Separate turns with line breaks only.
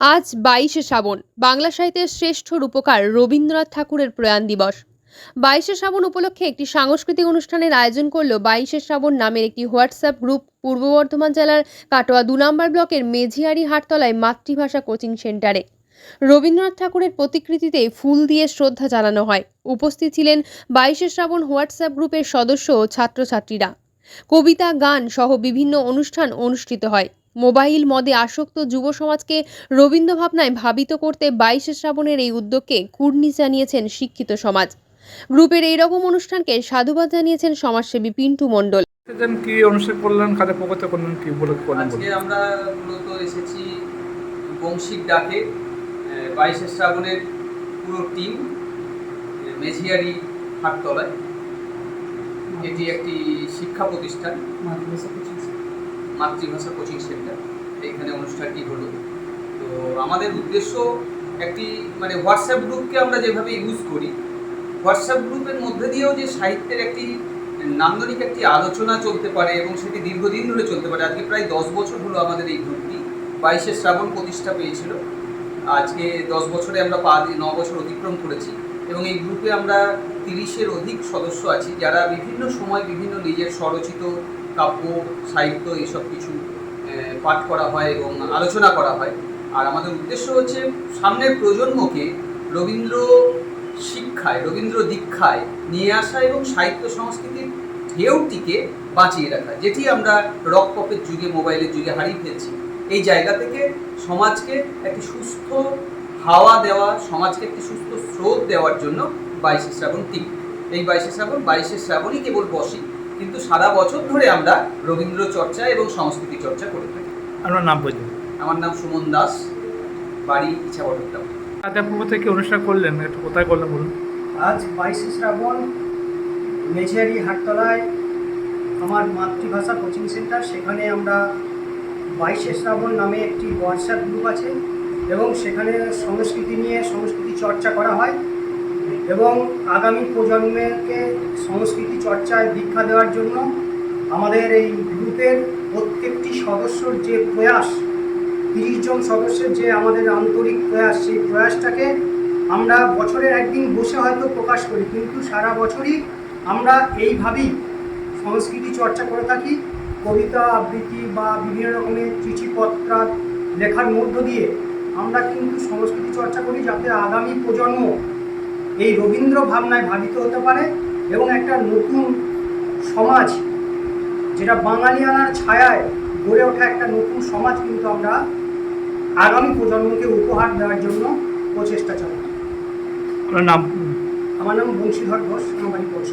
আজ বাইশে শ্রাবণ, বাংলা সাহিত্যের শ্রেষ্ঠ রূপকার রবীন্দ্রনাথ ঠাকুরের প্রয়াণ দিবস। বাইশে শ্রাবণ উপলক্ষে একটি সাংস্কৃতিক অনুষ্ঠানের আয়োজন করল বাইশে শ্রাবণ নামের একটি হোয়াটসঅ্যাপ গ্রুপ। পূর্ব বর্ধমান জেলার কাটোয়া দু নম্বর ব্লকের মেঝিয়ারি হাটতলায় মাতৃভাষা কোচিং সেন্টারে। রবীন্দ্রনাথ ঠাকুরের প্রতিকৃতিতে ফুল দিয়ে শ্রদ্ধা জানানো হয়। উপস্থিত ছিলেন বাইশে শ্রাবণ হোয়াটসঅ্যাপ গ্রুপের সদস্য ও ছাত্রছাত্রীরা। কবিতা, গান সহ বিভিন্ন অনুষ্ঠান অনুষ্ঠিত হয়। মোবাইল মদে আসক্ত যুব সমাজকে রবীন্দ্র ভাবনায় ভাবিত করতে বাইশে শ্রাবণের এই উদ্যোগকে কুর্নিশ জানিয়েছেন শিক্ষিত সমাজ। গ্রুপের এই রকম অনুষ্ঠানকে সাধুবাদ জানিয়েছেন সমাজসেবী পিন্টু মণ্ডল।
দেন কি অনুষ্ঠান করলেন কাদের করলেন কি করলেন
আজকে আমরা মূলত এসেছি বংশিক ডাকে বাইশে শ্রাবণের পুরো টিম মেঝিয়ারি হাটতলায়। এটি একটি শিক্ষা প্রতিষ্ঠান। মাতৃভাষা কোচিং সেন্টার। এইখানে অনুষ্ঠানটি হলো। তো আমাদের উদ্দেশ্য একটি মানে হোয়াটসঅ্যাপ গ্রুপকে আমরা যেভাবে ইউজ করি, হোয়াটসঅ্যাপ গ্রুপের মধ্যে দিয়েও যে সাহিত্যের একটি নান্দনিক একটি আলোচনা চলতে পারে এবং সেটি দীর্ঘদিন ধরে চলতে পারে। আজকে প্রায় দশ বছর হলো আমাদের এই গ্রুপটি। বাইশে শ্রাবণ প্রতিষ্ঠা পেয়েছিল। আজকে দশ বছরে আমরা পা দিয়ে ন বছর অতিক্রম করেছি এবং এই গ্রুপে আমরা তিরিশের অধিক সদস্য আছি, যারা বিভিন্ন সময় বিভিন্ন নিজের স্বরচিত কাব্য, সাহিত্য এইসব কিছু পাঠ করা হয় এবং আলোচনা করা হয়। আর আমাদের উদ্দেশ্য হচ্ছে সামনের প্রজন্মকে রবীন্দ্র শিক্ষায়, রবীন্দ্র দীক্ষায় নিয়ে আসা এবং সাহিত্য সংস্কৃতির ঢেউটিকে বাঁচিয়ে রাখা, যেটি আমরা রক পপের যুগে, মোবাইলের যুগে হারিয়ে ফেলছি। এই জায়গা থেকে সমাজকে একটি সুস্থ হাওয়া দেওয়া, সমাজকে একটি সুস্থ স্রোত দেওয়ার জন্য বাইশে শ্রাবণ টিম এই বাইশে শ্রাবণ, বাইশে শ্রাবণই কেবল বসি। কিন্তু সারা বছর ধরে আমরা রবীন্দ্র চর্চা এবং সংস্কৃতি চর্চা করে থাকি।
আপনার নাম বলুন।
আমার নাম সুমন দাস বাড়ি ইচ্ছাবটগ্রাম
কাদের পক্ষ থেকে অনুষ্ঠান করলেন একটু কোথায় করলেন বলুন?
আজ বাইশে শ্রাবণ মেঝিয়ারি হাটতলায় আমার মাতৃভাষা কোচিং সেন্টার। সেখানে আমরা বাইশে শ্রাবণ নামে একটি হোয়াটসঅ্যাপ গ্রুপ আছে এবং সেখানে সংস্কৃতি নিয়ে সংস্কৃতি চর্চা করা হয়। এবং আগামী প্রজন্মকে সংস্কৃতি চর্চায় দীক্ষা দেওয়ার জন্য আমাদের এই গ্রুপের প্রত্যেকটি সদস্যর যে প্রয়াস, তিরিশ জন সদস্যের যে আমাদের আন্তরিক প্রয়াস, সেই প্রয়াসটাকে আমরা বছরের একদিন বসে হয়তো প্রকাশ করি, কিন্তু সারা বছরই আমরা এইভাবেই সংস্কৃতি চর্চা করে থাকি। কবিতা, আবৃত্তি বা বিভিন্ন রকমের চিঠিপত্র লেখার মধ্য দিয়ে আমরা কিন্তু সংস্কৃতি চর্চা করি যাতে আগামী প্রজন্ম এই রবীন্দ্র ভাবনায় ভাবিত হতে পারে এবং একটা নতুন সমাজ যেটা বাঙালিয়ানার ছায়ায় গড়ে ওঠা একটা নতুন সমাজ কিন্তু আমরা আগামী প্রজন্মকে উপহার দেওয়ার জন্য প্রচেষ্টা চালাই
আমার নাম?
আমার নাম বংশীধর ঘোষ আমার বাড়ি